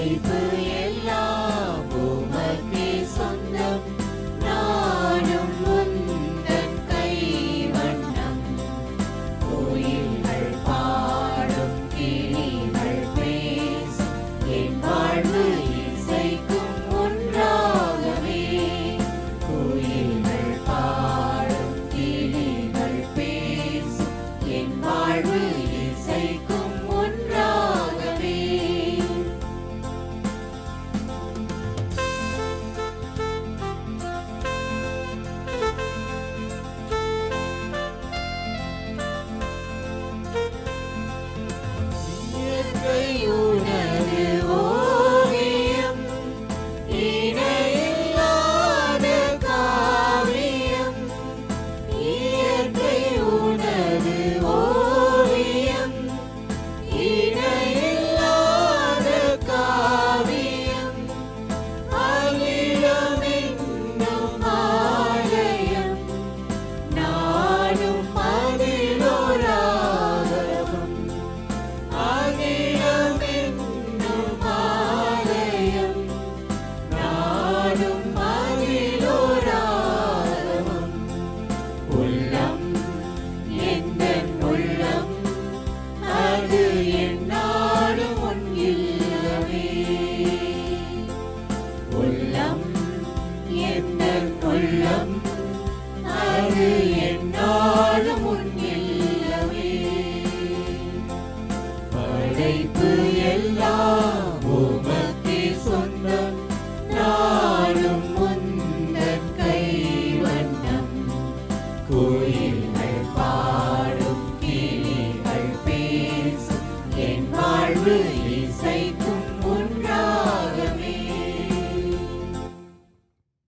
Maybelline. உள்ளம் எந்த உள்ளம் அது என்னாலும் உன்னில்லவே. படைப்பு எல்லாம் உமக்கே சொந்தம். நாளும் முந்தன் கைவண்ணம். கோயில்கள் பாடும் கிளிகள் பேசும். என் வாழ்வு இசைக்கும்.